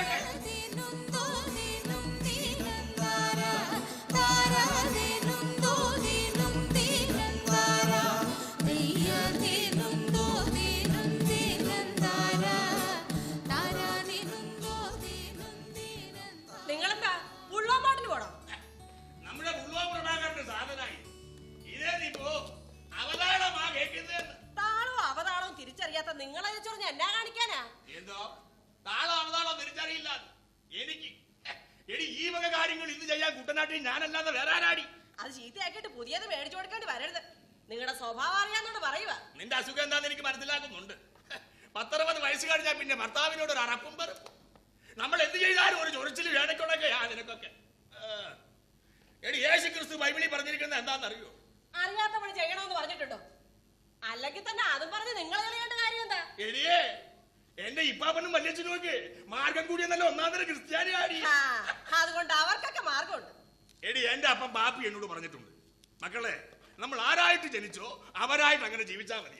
Okay. Bharatanatyam ഞാനല്ലാതെ വേറെ ആരാടി? അത് ചീത്തയാക്കിയിട്ട് പുതിയത് മേടിച്ചു കൊടുക്കേണ്ടി വരരുത്. നിങ്ങളുടെ സ്വഭാവം അറിയാന്നോട് പറയുക നിന്റെ അസുഖം എന്താന്ന് എനിക്ക് മനസ്സിലാക്കുന്നുണ്ട്. പത്തറുപത് വയസ്സ് കഴിഞ്ഞാൽ പിന്നെ ഭർത്താവിനോട് ഒരു അറപ്പും പറഞ്ഞു നമ്മൾ എന്ത് ചെയ്താലും ഒരു ചൊറിച്ചിൽ വേണക്കൊണ്ടൊക്കെ ആ നിനക്കൊക്കെ. എടി യേശു ക്രിസ്തു ബൈബിളിൽ പറഞ്ഞിരിക്കുന്നത് എന്താണെന്നറിയോ അറിയാത്ത പണി ചെയ്യണമെന്ന് പറഞ്ഞിട്ടുണ്ടോ? അല്ലെങ്കിൽ തന്നെ അതും പറഞ്ഞ് നിങ്ങൾ കളയേണ്ട കാര്യം എന്താ? എടിയേ എന്റെ ഇപ്പാപ്പനും വല്യച്ഛനും ഒക്കെ മാർഗം കൂടിയെന്നല്ല ഒന്നാം തരം ക്രിസ്ത്യാനി അതുകൊണ്ട് അവർക്കൊക്കെ മാർഗമുണ്ട്. എടി എന്റെ അപ്പം ബാപ്പി എന്നോട് പറഞ്ഞിട്ടുണ്ട്. മക്കളെ നമ്മൾ ആരായിട്ട് ജനിച്ചോ അവരായിട്ട് അങ്ങനെ ജീവിച്ചാൽ മതി.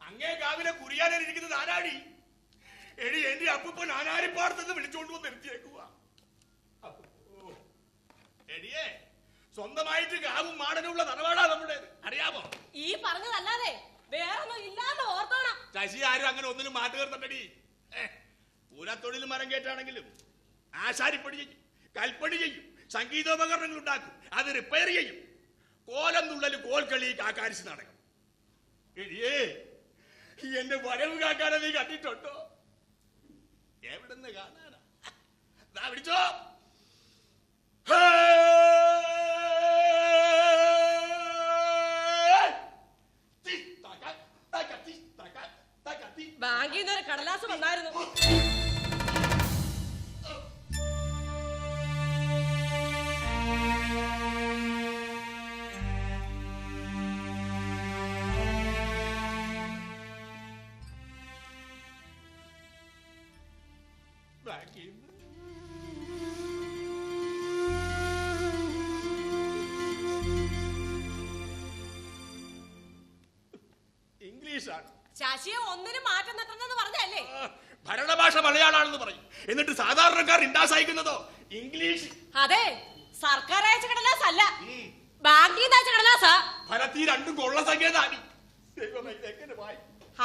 അങ്ങേ കാവിലെ കുറിയാനിരിക്കുന്നത് ആരാടി? എടി എന്റെ അപ്പൂപ്പൻ ആനാരിപ്പാടത്തുനിന്ന് വിളിച്ചോണ്ട് വന്ന് നിർത്തിയേക്കുക എടിയേ സ്വന്തമായിട്ട് കാവും മാടനുള്ള തറവാടാ നമ്മുടെ അറിയാമോ ഈ പറഞ്ഞതല്ലാതെ വേറൊന്നും ഇല്ലാന്ന് ഓർത്തോണം. ശശി ആരും അങ്ങനെ ഒന്നിനും മാറ്റി നിർത്തണ്ടടി പൂരത്തൊഴിൽ മരം കേട്ടാണെങ്കിലും ആശാരിപ്പണി ചെയ്യും. കൽപ്പണി ചെയ്യും. സംഗീതോപകരണങ്ങൾ ഉണ്ടാക്കും. അത് റിപ്പയർ ചെയ്യും. കോലം തുള്ളൽ കോൽക്കളി കാക്കാരിച്ച് നടക്കും എടിയേ എന്റെ വരവ് കാക്കാനെ നീ കണ്ടിട്ടുണ്ടോ? എവിടുന്ന് കാണാനാ? വിളിച്ചോ. ബാങ്കിൽ നിന്ന് ഒരു കടലാസ് വന്നായിരുന്നു. നിന്ന്. ഇംഗ്ലീഷാണ്. ശശിയെ ഒന്നിനും മാറ്റം നിർത്തണമെന്ന് പറഞ്ഞല്ലേ ഭരണഭാഷ മലയാളാണെന്ന് പറയും. എന്നിട്ട് സാധാരണക്കാർ ഇണ്ടാസായിക്കുന്നതോ? ഇംഗ്ലീഷ്. അതെ സർക്കാർ അയച്ച കടലാസ് അല്ല. ബാങ്കിൽ നിന്ന് അയച്ച കടലാസാ. ഫലത്തി രണ്ടും കൊള്ള സംഖ്യ ദൈവമേ ഇതെങ്ങനെ വായി?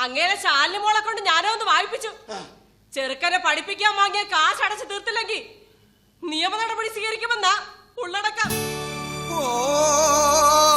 അങ്ങനെ ശാലിന് മോളെ കൊണ്ട് ഞാനോ ഒന്ന് വായിപ്പിച്ചു ചെറുക്കനെ പഠിപ്പിക്കാൻ വാങ്ങിയ കാശ് അടച്ചു തീർത്തില്ലെങ്കിൽ നിയമ നടപടി സ്വീകരിക്കുമെന്നാ ഉള്ളടക്കം. മഴ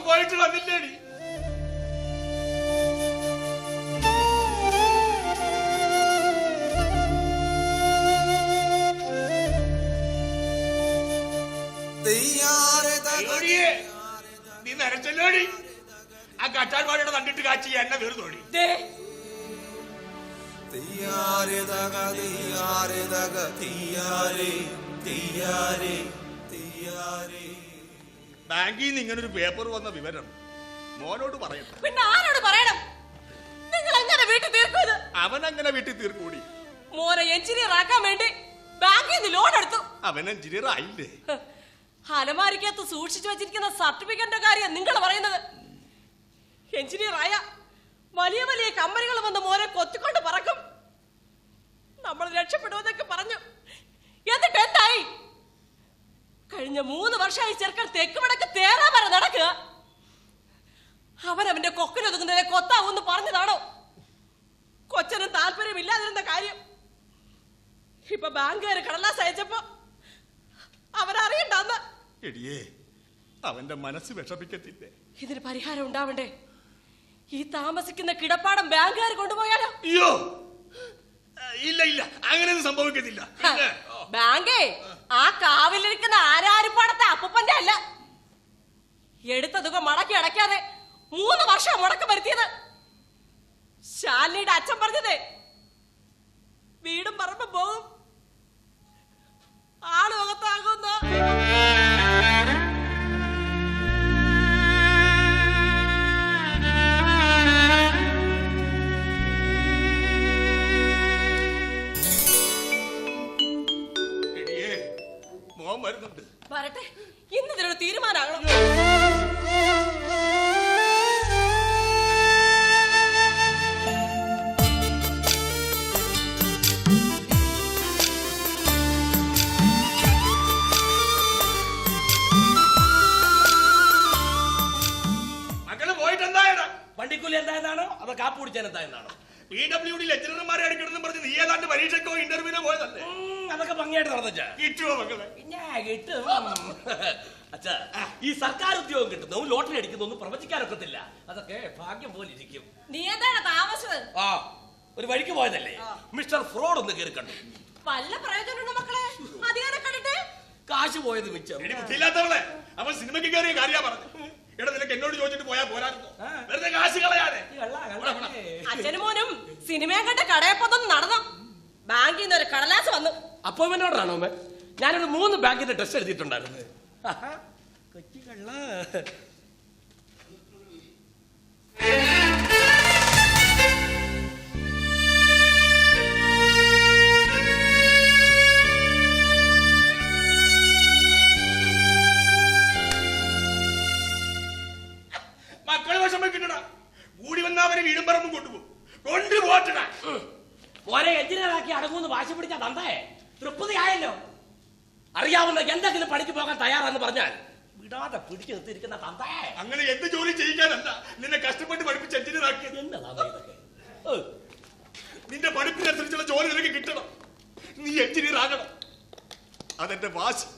പോയിട്ട് വന്നില്ലേടി. നീ നരച്ചല്ലോടി ആ കച്ചാർവാടിയുടെ തണ്ടിട്ട് കാച്ചി എന്നെ വെറുതോടി ദേ. തീയാരെ തക തീയാരെ തക തീയാരെ തീയാരെ ബാങ്കിൽ നിന്ന് ഇങ്ങനെ ഒരു പേപ്പർ വന്ന വിവരം മോനോട് പറയണം. പിന്നെ ആരോട് പറയണം? നിങ്ങൾ അങ്ങനെ വീട്ടിൽ തീർക്കും അവൻ അങ്ങനെ വീട്ടിൽ തീർക്കൂടി? മോനെ എഞ്ചിനീയർ ആക്കാൻ വേണ്ടി ബാങ്കിൽ നിന്ന് ലോൺ എടുത്തു. അവൻ എഞ്ചിനീയർ ആയില്ലേ? അലമാരിക്കകത്ത് സൂക്ഷിച്ചു വെച്ചിരിക്കുന്ന സർട്ടിഫിക്കറ്റിന്റെ കാര്യം നിങ്ങൾ പറയുന്നത്. എഞ്ചിനീയർ ആയ വലിയ വലിയ കമ്പനികൾ വന്ന് മോനെ കൊത്തിക്കൊണ്ട് പറക്കും നമ്മൾ രക്ഷപ്പെടുമെന്നൊക്കെ പറഞ്ഞു എന്നിട്ട് എന്തായി കഴിഞ്ഞ മൂന്ന് വർഷമായി ചെറുക്കൻ തെക്ക് വടക്ക് തേറാ വരെ നടക്കുക. അവനവന്റെ കൊക്കിനൊതുങ്ങുന്നതിനെ കൊത്താവൂന്ന് പറഞ്ഞതാണോ? കൊച്ചന് താല്പര്യമില്ലാതിരുന്ന കാര്യം. ഇപ്പൊ ബാങ്കുകാർ കടലാസ് അയച്ചപ്പോ അവരറിയണ്ടെന്ന്. എടിയേ അവന്റെ മനസ്സ് വിഷമിക്കത്തില്ലേ? ഇതിന് പരിഹാരം ഉണ്ടാവണ്ടേ? ഈ താമസിക്കുന്ന കിടപ്പാടം ബാങ്കുകാർ കൊണ്ടുപോയാലോ? അയ്യോ! ഇല്ല ഇല്ല. അങ്ങനെയൊന്നും സംഭവിക്കത്തില്ല. ബാങ്കേ ആ കാവിലിരിക്കുന്ന ആരാരിപ്പാടത്തെ അപ്പൂപ്പന്റെ അല്ല. എടുത്ത തുക മടക്കി അടയ്ക്കാതെ മൂന്ന് വർഷം മുടക്കം വരുത്തിയത്. ശാലിനിയുടെ അച്ഛൻ പറഞ്ഞതേ വീടും പറമ്പും പോകും. ആളുകത്താകുന്ന കാപ്പ് കുടിച്ചാനെത്താ എന്നാണോ? പി ഡബ്ല്യു ഡി ലെക്ചറർമാരെ എടുക്കണമെന്ന് പറഞ്ഞ് നീ ഏതാണ്ട് പരീക്ഷക്കോ ഇന്റർവ്യൂവിനോ പോയതല്ലേ? അതൊക്കെ ഭംഗിയായിട്ട് നടന്നച്ചാ? കിട്ടുമോ മക്കളെ? പിന്നെ കിട്ടും. അച്ഛാ ഈ സർക്കാർ ഉദ്യോഗം കിട്ടുന്നതും ലോട്ടറി അടിക്കുന്നതൊന്നും പ്രവചിക്കാനൊക്കത്തില്ല അതൊക്കെ ഭാഗ്യം പോലെ ഇരിക്കും. നീ എന്താണ് താമസിച്ചത്? ആ ഒരു വഴിക്ക് പോയതല്ലേ? മിസ്റ്റർ ഫ്രോഡ് ഒന്ന് കയറി കണ്ടു. വല്ല പ്രയോജനമുണ്ടോ മക്കളെ? അധികാരം കണ്ടിട്ട്? കാശ് പോയത് മിച്ചം. അവൻ സിനിമയ്ക്ക് കയറിയ കാര്യം പറഞ്ഞു എടാ നിനക്ക് എന്നോട് ചോദിച്ചിട്ട് പോയാ പോരായിരുന്നോ. വെറുതെ കാശ് കളയാതെ. അച്ഛനും മോനും സിനിമയും കണ്ട് കടയപ്പതൊന്നും നടന്നു? ബാങ്കിൽ നിന്ന് ഒരു കടലാസ് വന്നു. അപ്പോയിന്റ്മെന്റ് ഓർഡർ ആണോ അമ്മേ? ഞാനൊരു മൂന്ന് ബാങ്കിന്റെ ടെസ്റ്റ് എഴുതിയിട്ടുണ്ടായിരുന്നു. കൊച്ചു കള്ള. പറഞ്ഞാൽ വിടാതെ പിടിച്ചു നിർത്തിയിരിക്കുന്ന തന്തേ. അങ്ങനെ എന്ത് ജോലി ചെയ്യിക്കാനല്ല നിന്നെ കഷ്ടപ്പെട്ട് പഠിപ്പിച്ച് എഞ്ചിനീയറാക്കിയത് എന്നതാ ഇതൊക്കെ ഏ, നിന്റെ പഠിപ്പിനനുസരിച്ചുള്ള ജോലി നിനക്ക് കിട്ടണം. നീ എഞ്ചിനീയർ ആകണം. അതെന്റെ വാശി.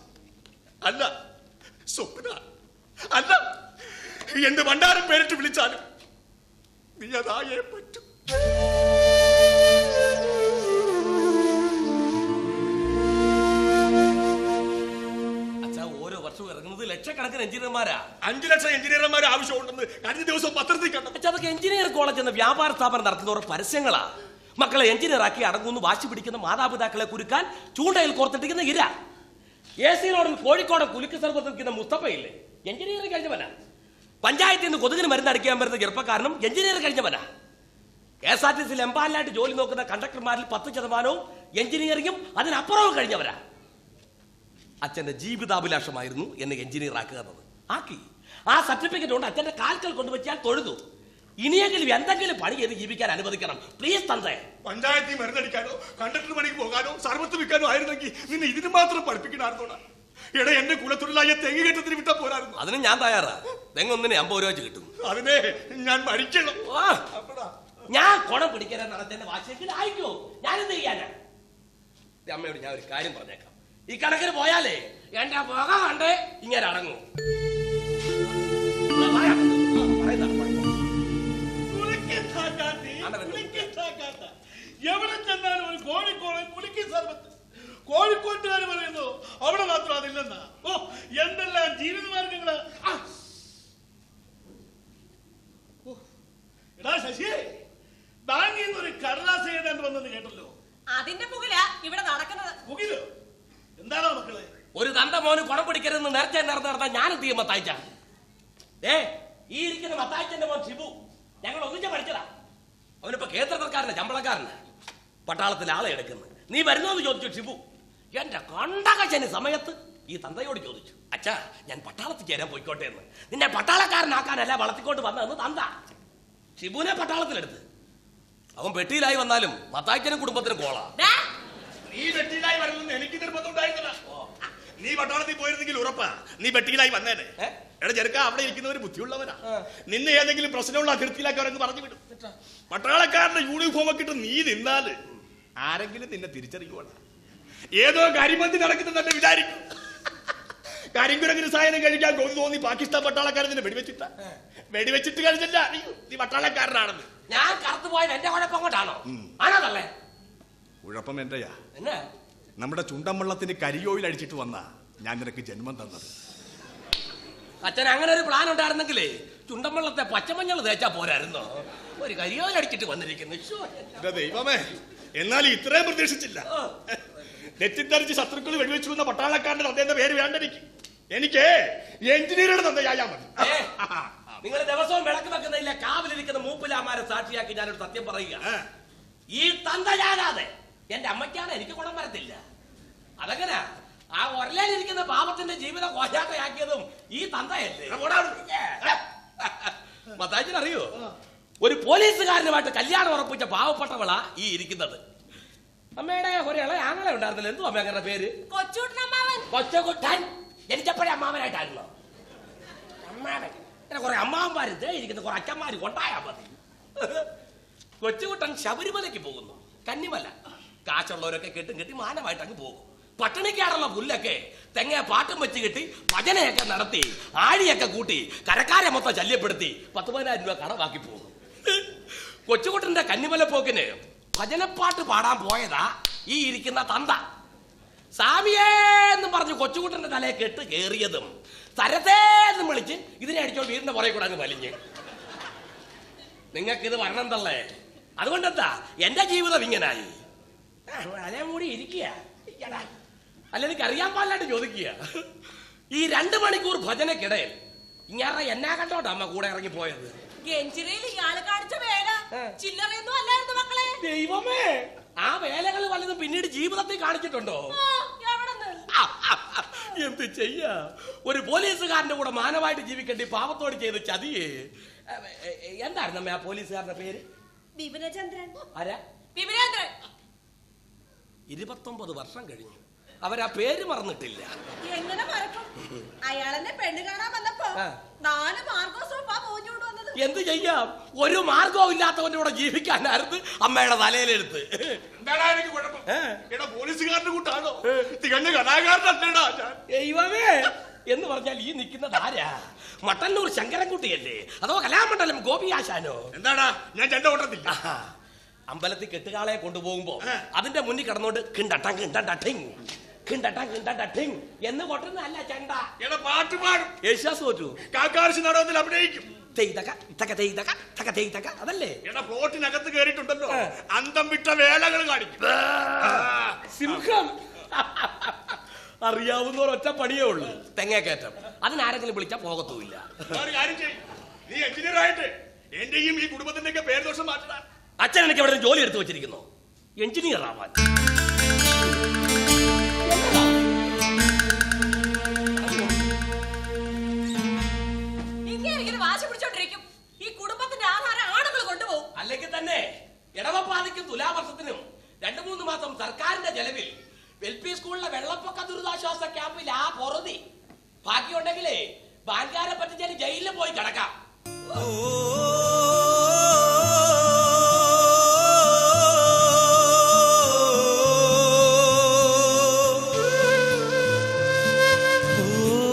അല്ല സ്വപ്ന. അല്ല എന്റെ ഭണ്ഡാരം പേരിട്ട് വിളിച്ചാലും നീ അതായേ പറ്റും. ലക്ഷക്കണക്കിന് എഞ്ചിനീയർമാരാ? അഞ്ചു ലക്ഷം എഞ്ചിനീയർമാർ ആവശ്യമുണ്ടെന്ന് കഴിഞ്ഞ ദിവസം പത്രത്തിൽ കണ്ടു അതൊക്കെ എഞ്ചിനീയർ കോളേജ് എന്ന വ്യാപാര സ്ഥാപനം നടത്തുന്നവരുടെ പരസ്യങ്ങളാ. മക്കളെ എഞ്ചിനീയർ ആക്കി അടങ്ങുന്നു വാശി പിടിക്കുന്ന മാതാപിതാക്കളെ കുരുക്കാൻ ചൂണ്ടയിൽ കോർത്തിട്ടിരിക്കുന്ന ഇര. എ സി റോഡിൽ കോഴിക്കോട് കുലുക്ക് സർവത്ത് നിൽക്കുന്ന മുസ്തഫയില്ലേ? എഞ്ചിനീയറിംഗ് കഴിഞ്ഞവനാ. പഞ്ചായത്തിൽ നിന്ന് കൊതുകിന് മരുന്ന് അടിക്കാൻ വരുന്ന ചെറുപ്പക്കാരനും എഞ്ചിനീയർ കഴിഞ്ഞവനാ. കെ എസ് ആർ ടി സിയിൽ എംപാലിനായിട്ട് ജോലി നോക്കുന്ന കണ്ടക്ടർമാരിൽ പത്ത് ശതമാനവും എഞ്ചിനീയറിംഗും അതിനപ്പുറവും കഴിഞ്ഞവരാ. അച്ഛന്റെ ജീവിതാഭിലാഷമായിരുന്നു എന്നെ എഞ്ചിനീയർ ആക്കുക എന്നത്. ആക്കി. ആ സർട്ടിഫിക്കറ്റ് കൊണ്ട് അച്ഛന്റെ കാൽക്കൽ കൊണ്ടുവച്ചാൽ തൊഴുതു. ഇനിയെങ്കിലും എന്തെങ്കിലും പണി ചെയ്ത് ജീവിക്കാൻ അനുവദിക്കണം. പ്ലീസ് തന്ത്രേ. പഞ്ചായത്തിൽ മരുന്നടിക്കാനോ കണ്ടക്ടർ പണിക്ക് പോകാനോ സർവത്ത് വിൽക്കാനോ ആയിരുന്നെങ്കിൽ നിന്നെ ഇതിന് മാത്രം പഠിപ്പിക്കണമായിരുന്നോടാ. എടാ എന്റെ കുലത്തൊഴിലായ തെങ്ങ് കെട്ടത്തിന് വിട്ടാ പോരായിരുന്നു. അതിന് ഞാൻ തയ്യാറാ. തെങ്ങൊന്നിനെ അമ്പത് രൂപ വെച്ച് കിട്ടും. അതിനെ ഞാൻ മരിക്കണം ഞാൻ കുടം പിടിക്കാൻ നടത്തേണ്ട വാശിയെങ്കിൽ ആയിക്കോ. ഞാനെന്ത് എന്ത് ചെയ്യാനാ അമ്മയോട് ഞാൻ ഒരു കാര്യം പറഞ്ഞേക്കാം. ഈ കണക്കിന് പോയാലേ എന്റെ പുക കണ്ട് ഇങ്ങനെ അടങ്ങും. എവിടെ ചെന്നാലും ഒരു കോഴിക്കോട് പുളിക്കി സർബത്ത് കോഴിക്കോട്ടുകാർ പറയുന്നു അവിടെ മാത്രം അതില്ലെന്നാ. ഓ എന്തെല്ലാം ജീവിതമാർഗങ്ങൾ എടാ ശശി ബാങ്കിൽ നിന്ന് ഒരു കടലാസ് എഴുതാണ്ട് വന്നെന്ന് കേട്ടല്ലോ. അതിന്റെ പുകില ഇവിടെ നടക്കുന്നത്. മുകിലോ? എന്താണോ മക്കളെ? ഒരു തന്ത മോന് കുണം പിടിക്കരുതെന്ന് നേരത്തെ നേരത്തെ നടന്ന ഞാൻ എന്ത് ചെയ്യും മത്തായിച്ച ഏ ഈ ഇരിക്കുന്ന മത്തായിച്ചന്റെ മോൻ ഷിബു ഞങ്ങൾ ഒന്നിച്ച പഠിച്ചതാ. അവനിപ്പോ കേന്ദ്ര സർക്കാരിന്റെ ശമ്പളക്കാരന്. പട്ടാളത്തിൽ ആളെ എടുക്കുന്നു. നീ വരുന്നോന്ന് ചോദിച്ചു ഷിബു. എന്റെ കണ്ടകച്ചന് സമയത്ത് ഈ തന്തയോട് ചോദിച്ചു അച്ഛാ ഞാൻ പട്ടാളത്തിൽ ചേരാൻ പോയിക്കോട്ടെ എന്ന്. നിന്നെ പട്ടാളക്കാരനാക്കാനല്ല വളർത്തിക്കൊണ്ട് വന്നതെന്ന് തന്ത. ഷിബുവിനെ പട്ടാളത്തിലെടുത്ത്. അവൻ പെട്ടിയിലായി വന്നാലും മത്തായിച്ചനും കുടുംബത്തിനും കോളാ. ദാ, നീ വെട്ടിയിലായി വരണമെന്ന് എനിക്ക് നിർബന്ധം ഉണ്ടായിരുന്നില്ല നീ പട്ടാളത്തിൽ പോയിരുന്നെങ്കിൽ ഉറപ്പാ. നീ വെട്ടിയിലായി വന്നേനെ? എടാ ചെറുക്ക അവിടെ ഇരിക്കുന്നവര് ബുദ്ധിയുള്ളവരാ. നിന്ന് ഏതെങ്കിലും പ്രശ്നമുള്ള അതിർത്തിയിലാക്കി അവരങ്ങ് പറഞ്ഞു വിടും. പട്ടാളക്കാരന്റെ യൂണിഫോം ഒക്കെ ഇട്ട് നീ നിന്നാൽ ആരെങ്കിലും നിന്നെ തിരിച്ചറിയുവാണ് ഏതോ കരിമന്തി നടക്കുന്നെന്നെ വിചാരിക്കും. കരിങ്കുരങ്ങിന് സായനം കഴിക്കാൻ കൊതി തോന്നി പാകിസ്ഥാൻ പട്ടാളക്കാരൻ നിന്നെ വെടിവെച്ചിട്ട. വെടിവെച്ചിട്ട് കഴിഞ്ഞില്ല. നീ പട്ടാളക്കാരനാണെന്ന്. ഞാൻ കറുത്തു പോയത് എന്റെ കുഴപ്പം കൊണ്ടാണോ? ആണതല്ലേ കുഴപ്പം എന്റെയാ എന്നെ? നമ്മുടെ ചുണ്ടമ്പള്ളത്തിന് കരിയോയിൽ അടിച്ചിട്ട് വന്ന ഞാൻ നിനക്ക് ജന്മം തന്നത്. അച്ഛൻ അങ്ങനെ ഒരു പ്ലാൻ ഉണ്ടായിരുന്നെങ്കിലേ ചുണ്ടമ്പള്ളത്തെ പച്ചമഞ്ഞൾ തേച്ചാ പോരായിരുന്നോ? ഒരു കരിയോയിൽ അടിച്ചിട്ട് വന്നിരിക്കുന്നു. ദൈവമേ എന്നാൽ ഇത്രയും പ്രതീക്ഷിച്ചില്ല. തെറ്റിദ്ധരിച്ച് ശത്രുക്കൾ വെടിവെച്ചു വന്ന പട്ടാളക്കാരന്റെ അദ്ദേഹത്തെ പേര് വേണ്ട എനിക്ക്. എനിക്ക് എഞ്ചിനീയറുടെ തന്തയായാ മതി. നിങ്ങൾ ദിവസവും വിളക്ക് വെക്കുന്നില്ല കാവിലിരിക്കുന്ന മൂപ്പിലാമാരെ സാക്ഷിയാക്കി ഞാനൊരു സത്യം പറയുക. ഈ തന്തയാകാതെ എന്റെ അമ്മയ്ക്കാണ് എനിക്ക് ഗുണം വരത്തില്ല. അതങ്ങനെ ആ ഒരലിരിക്കുന്ന പാപത്തിന്റെ ജീവിതം കോശാത്രയാക്കിയതും ഈ തന്തയല്ലേ? അറിയോ ഒരു പോലീസുകാരനുമായിട്ട് കല്യാണം ഉറപ്പിച്ച പാവപ്പെട്ടവളാ ഈ ഇരിക്കുന്നത്. അമ്മയുടെ ഒരു ഇളയ ആങ്ങളെ ഉണ്ടായിരുന്നില്ല. എന്തു അമ്മ അങ്ങനെ പേര്? കൊച്ചുകുട്ടൻ കൊച്ചകുട്ടൻ. ജനിച്ചപ്പോഴേ അമ്മാവനായിട്ടായിരുന്നോ അമ്മാവൻ. കുറെ അമ്മാവന്മാര് ഇരിക്കുന്ന. കുറെ അച്ഛന്മാര് കൊണ്ടായാ മതി. കൊച്ചുകുട്ടൻ ശബരിമലയ്ക്ക് പോകുന്നു. കന്നിമല. കാശുള്ളവരൊക്കെ കെട്ടും കെട്ടി മാനമായിട്ട് അങ്ങ് പോകും. പട്ടിണിക്കാറുള്ള പുല്ലൊക്കെ തെങ്ങ പാട്ടും വെച്ച് കെട്ടി ഭജനയൊക്കെ നടത്തി ആഴിയൊക്കെ കൂട്ടി കരക്കാരെ മൊത്തം ശല്യപ്പെടുത്തി പത്ത് പതിനായിരം രൂപ കടവാക്കി പോകും. കൊച്ചുകുട്ടന്റെ കന്നിമല പോക്കിന് ഭജനപ്പാട്ട് പാടാൻ പോയതാ ഈ ഇരിക്കുന്ന തന്ത. സാമിയേ എന്ന് പറഞ്ഞ് കൊച്ചുകുട്ടന്റെ തലയെ കെട്ട് കേറിയതും തരത്തേ എന്ന് വിളിച്ച് ഇതിനെ അടിച്ചോ വീടിന്റെ പുറകെ കൂടെ അങ്ങ് വലിഞ്ഞ്. നിങ്ങൾക്ക് ഇത് വരണം തള്ളേ അതുകൊണ്ടെന്താ? എന്റെ ജീവിതം ഇങ്ങനായി. അതേ മൂടി ഇരിക്കുക. അല്ല എനിക്ക് അറിയാൻ പാടില്ലാണ്ട് ചോദിക്കുക. ഈ രണ്ട് മണിക്കൂർ ഭജനക്കിടയിൽ ഇങ്ങനെ എന്നാ കണ്ടോട്ടോ അമ്മ കൂടെ ഇറങ്ങി പോയത്? ദൈവമേ ആ വേലകൾ വല്ലതും പിന്നീട് ജീവിതത്തിൽ കാണിച്ചിട്ടുണ്ടോ? എന്ത് ചെയ്യാ? ഒരു പോലീസുകാരന്റെ കൂടെ മാനവായിട്ട് ജീവിക്കേണ്ടി പാവത്തോട് ചെയ്ത് ചതിയേ. എന്തായിരുന്നു അമ്മ ആ പോലീസുകാരന്റെ പേര്? വിപിനചന്ദ്രൻ. ആരാ? വിപിനേന്ദ്രൻ ഇരുപത്തൊമ്പത് വർഷം കഴിഞ്ഞു. അവരാ പേര് മറന്നിട്ടില്ല. എങ്ങനെ മറക്കും? അയാളെന്നെ പെണ്ണ് കാണാൻ വന്നപ്പോ ആ. നാല് മാർഗോ സോപ്പാ പോഞ്ഞോണ്ട് വന്നത്. എന്ത് ചെയ്യാം? ഒരു മാർഗവും ഇല്ലാത്തവന്റെ കൂടെ ജീവിക്കാനായിരുന്നു അമ്മയുടെ തലയിലെടുത്ത് എന്താടാ എനിക്ക് കുഴപ്പം? ഏ? എടാ പോലീസുകാരന്റെ കൂട്ടാണോ? തികഞ്ഞ കലാകാരനല്ലേടാ ഞാൻ. ദൈവമേ. എന്ന് പറഞ്ഞാൽ ഈ നിൽക്കുന്ന ആരാ? മട്ടന്നൂർ ശങ്കരൻകുട്ടിയല്ലേ? അതോ കലാമണ്ഡലം ഗോപിയാശാനോ? എന്താടാ? ഞാൻ ചെണ്ട ഓട്ടത്തില്ല. അമ്പലത്തിൽ കെട്ടുകാളെ കൊണ്ടുപോകുമ്പോ. അതിന്റെ മുന്നിൽ കിടന്നോണ്ട് കിണ്ടട്ടം കിണ്ടട്ടിങ് കിണ്ടട്ടം കിണ്ടട്ടിങ് എന്ന് കൊട്ടുന്നതല്ല ചണ്ട. എടാ പാട്ട് പാടും. യേശുദാസ് തോറ്റു. കാക്കാർശി നാടകത്തിൽ അഭിനയിക്കും. അതല്ലേ? എടാ പ്ലോട്ടിനകത്ത് കേറിയിട്ടുണ്ടല്ലോ. അന്തം വിട്ട വേലകൾ കാണിക്കും. സിംഹം. അറിയാവുന്ന ഒറ്റ പണിയേ ഉള്ളൂ. തെങ്ങേക്കയറ്റം അതിനാരെങ്കിലും വിളിച്ചാൽ പോകത്തുമില്ല. നീ എഞ്ചിനീയർ ആയിട്ട് എന്റെയും ഈ കുടുംബത്തിന്റെ ഒക്കെ ദോഷം മാറ്റടാ. അച്ഛൻ എനിക്ക് എവിടെ ജോലി എടുത്തു വെച്ചിരിക്കുന്നു. എഞ്ചിനീയർ ആവാൻ. അല്ലെങ്കിൽ തന്നെ ഇടവപ്പാതിക്കും തുലാവർഷത്തിനും രണ്ടു മൂന്ന് മാസം സർക്കാരിന്റെ ചെലവിൽ എൽ പി സ്കൂളിലെ വെള്ളപ്പൊക്ക ദുരിതാശ്വാസ ക്യാമ്പിൽ ആ പൊറുതി. ബാക്കിയുണ്ടെങ്കിലേ ബാങ്കാരെ പറ്റിച്ചാൽ ജയിലിൽ പോയി കിടക്കാം. ഓ